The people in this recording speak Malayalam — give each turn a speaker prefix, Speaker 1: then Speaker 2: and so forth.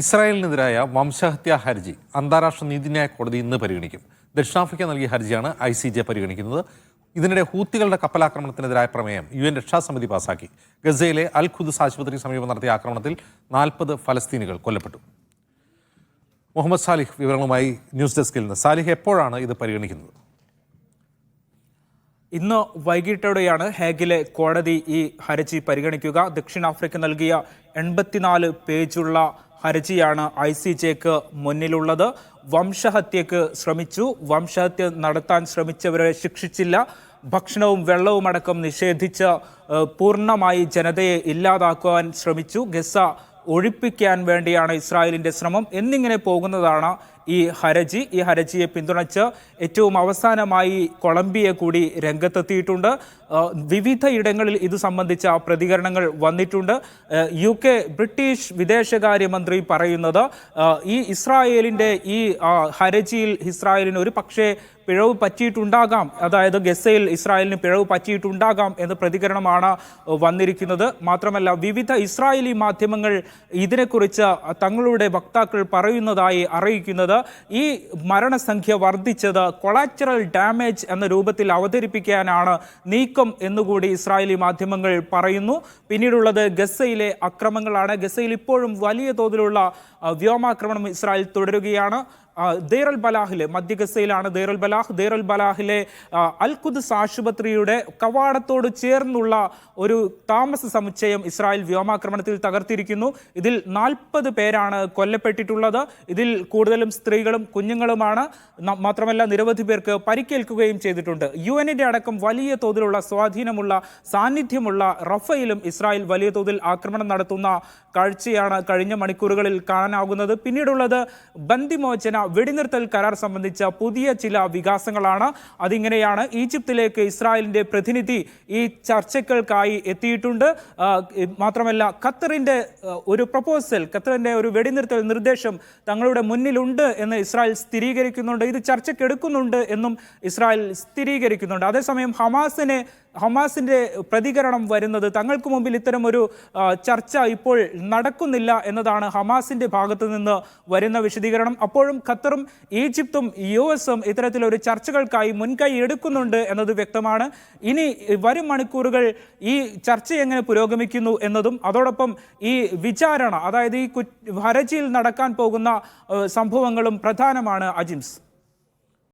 Speaker 1: ഇസ്രായേലിനെതിരായ വംശഹത്യാ ഹർജി അന്താരാഷ്ട്ര നീതിന്യായ കോടതി ഇന്ന് പരിഗണിക്കും. ദക്ഷിണാഫ്രിക്ക നൽകിയ ഹർജിയാണ് ഐ സി ജെ പരിഗണിക്കുന്നത്. ഇതിനിടെ ഹൂത്തികളുടെ കപ്പലാക്രമണത്തിനെതിരായ പ്രമേയം യു എൻ രക്ഷാസമിതി പാസാക്കി. ഗസയിലെ അൽ ഖുദ്സ് ആശുപത്രിക്ക് സമീപം നടത്തിയ ആക്രമണത്തിൽ നാൽപ്പത് ഫലസ്തീനികൾ കൊല്ലപ്പെട്ടു. മുഹമ്മദ് സാലിഹ് വിവരങ്ങളുമായി ന്യൂസ് ഡെസ്കിൽ നിന്ന്. സാലിഹ് എപ്പോഴാണ് ഇത് പരിഗണിക്കുന്നത്?
Speaker 2: ഇന്ന് വൈകിട്ടോടെയാണ് ഹേഗിലെ കോടതി ഈ ഹർജി പരിഗണിക്കുക. ദക്ഷിണാഫ്രിക്ക നൽകിയ എൺപത്തിനാല് പേജുള്ള ഹർജിയാണ് ഐ സി ജെക്ക് മുന്നിലുള്ളത്. വംശഹത്യക്ക് ശ്രമിച്ചു. വംശഹത്യ നടത്താൻ ശ്രമിച്ചവരെ ശിക്ഷിച്ചില്ല. ഭക്ഷണവും വെള്ളവും അടക്കം നിഷേധിച്ച് പൂർണമായി ജനതയെ ഇല്ലാതാക്കുവാൻ ശ്രമിച്ചു. ഗസ ഒഴിപ്പിക്കാൻ വേണ്ടിയാണ് ഇസ്രായേലിന്റെ ശ്രമം. എന്നിങ്ങനെ പോകുന്നതാണ് ഈ ഹരജി ഈ ഹരജിയെ പിന്തുണച്ച് ഏറ്റവും അവസാനമായി കൊളംബിയ കൂടി രംഗത്തെത്തിയിട്ടുണ്ട്. വിവിധ ഇടങ്ങളിൽ ഇത് സംബന്ധിച്ച പ്രതികരണങ്ങൾ വന്നിട്ടുണ്ട്. യു കെ ബ്രിട്ടീഷ് വിദേശകാര്യമന്ത്രി പറയുന്നത് ഈ ഇസ്രായേലിന്റെ ഈ ഹരജിയിൽ ഇസ്രായേലിന് ഒരു പക്ഷേ പിഴവ് പറ്റിയിട്ടുണ്ടാകാം. അതായത് ഗസയിൽ ഇസ്രായേലിന് പിഴവ് പറ്റിയിട്ടുണ്ടാകാം എന്ന പ്രതികരണമാണ് വന്നിരിക്കുന്നത്. മാത്രമല്ല വിവിധ ഇസ്രായേലി മാധ്യമങ്ങൾ ഇതിനെക്കുറിച്ച് തങ്ങളുടെ വക്താക്കൾ പറയുന്നതായി അറിയിക്കുന്നത് ഈ മരണസംഖ്യ വർദ്ധിച്ചത് കൊളാറ്ററൽ ഡാമേജ് എന്ന രൂപത്തിൽ അവതരിപ്പിക്കാനാണ് നീക്കം എന്നുകൂടി ഇസ്രായേലി മാധ്യമങ്ങൾ പറയുന്നു. പിന്നീടുള്ളത് ഗസയിലെ അക്രമങ്ങളാണ്. ഗസയിൽ ഇപ്പോഴും വലിയ തോതിലുള്ള വ്യോമാക്രമണം ഇസ്രായേൽ തുടരുകയാണ്. ദേറൽ ബലാഹിലെ മധ്യ ഗസയിലാണ് ദേറൽ ബലാഹ്. ദേറൽ ബലാഹിലെ അൽ ഖുദ്സ് ആശുപത്രിയുടെ കവാടത്തോട് ചേർന്നുള്ള ഒരു താമസ സമുച്ചയം ഇസ്രായേൽ വ്യോമാക്രമണത്തിൽ തകർത്തിരിക്കുന്നു. ഇതിൽ നാൽപ്പത് പേരാണ് കൊല്ലപ്പെട്ടിട്ടുള്ളത്. ഇതിൽ കൂടുതലും സ്ത്രീകളും കുഞ്ഞുങ്ങളുമാണ്. മാത്രമല്ല നിരവധി പേർക്ക് പരിക്കേൽക്കുകയും ചെയ്തിട്ടുണ്ട്. യു എന്നിന്റെ അടക്കം വലിയ തോതിലുള്ള സ്വാധീനമുള്ള സാന്നിധ്യമുള്ള റഫയിലും ഇസ്രായേൽ വലിയ തോതിൽ ആക്രമണം നടത്തുന്ന കാഴ്ചയാണ് കഴിഞ്ഞ മണിക്കൂറുകളിൽ കാണാനാകുന്നത്. പിന്നീടുള്ളത് ബന്ദിമോചന വെടിനിർത്തൽ കരാർ സംബന്ധിച്ച പുതിയ ചില വികാസങ്ങളാണ്. അതിങ്ങനെയാണ് ഈജിപ്തിലേക്ക് ഇസ്രായേലിന്റെ പ്രതിനിധി ഈ ചർച്ചകൾക്കായി എത്തിയിട്ടുണ്ട്. മാത്രമല്ല ഖത്തറിന്റെ ഒരു പ്രപ്പോസൽ ഖത്തറിന്റെ ഒരു വെടിനിർത്തൽ നിർദ്ദേശം തങ്ങളുടെ മുന്നിലുണ്ട് എന്ന് ഇസ്രായേൽ സ്ഥിരീകരിക്കുന്നുണ്ട്. ഇത് ചർച്ചയ്ക്കെടുക്കുന്നുണ്ട് എന്നും ഇസ്രായേൽ സ്ഥിരീകരിക്കുന്നുണ്ട്. അതേസമയം ഹമാസിനെ ഹമാസിന്റെ പ്രതികരണം വരുന്നത് തങ്ങൾക്ക് മുമ്പിൽ ഇത്തരം ഒരു ചർച്ച ഇപ്പോൾ നടക്കുന്നില്ല എന്നതാണ് ഹമാസിന്റെ ഭാഗത്ത് നിന്ന് വരുന്ന വിശദീകരണം. അപ്പോഴും ഖത്തറും ഈജിപ്തും യു എസും ഇത്തരത്തിലൊരു ചർച്ചകൾക്കായി മുൻകൈ എടുക്കുന്നുണ്ട് എന്നത് വ്യക്തമാണ്. ഇനി വരും മണിക്കൂറുകൾ ഈ ചർച്ച എങ്ങനെ പുരോഗമിക്കുന്നു എന്നതും അതോടൊപ്പം ഈ വിചാരണ അതായത് ഈ ഹരജിയിൽ നടക്കാൻ പോകുന്ന സംഭവങ്ങളും പ്രധാനമാണ് അജിംസ്.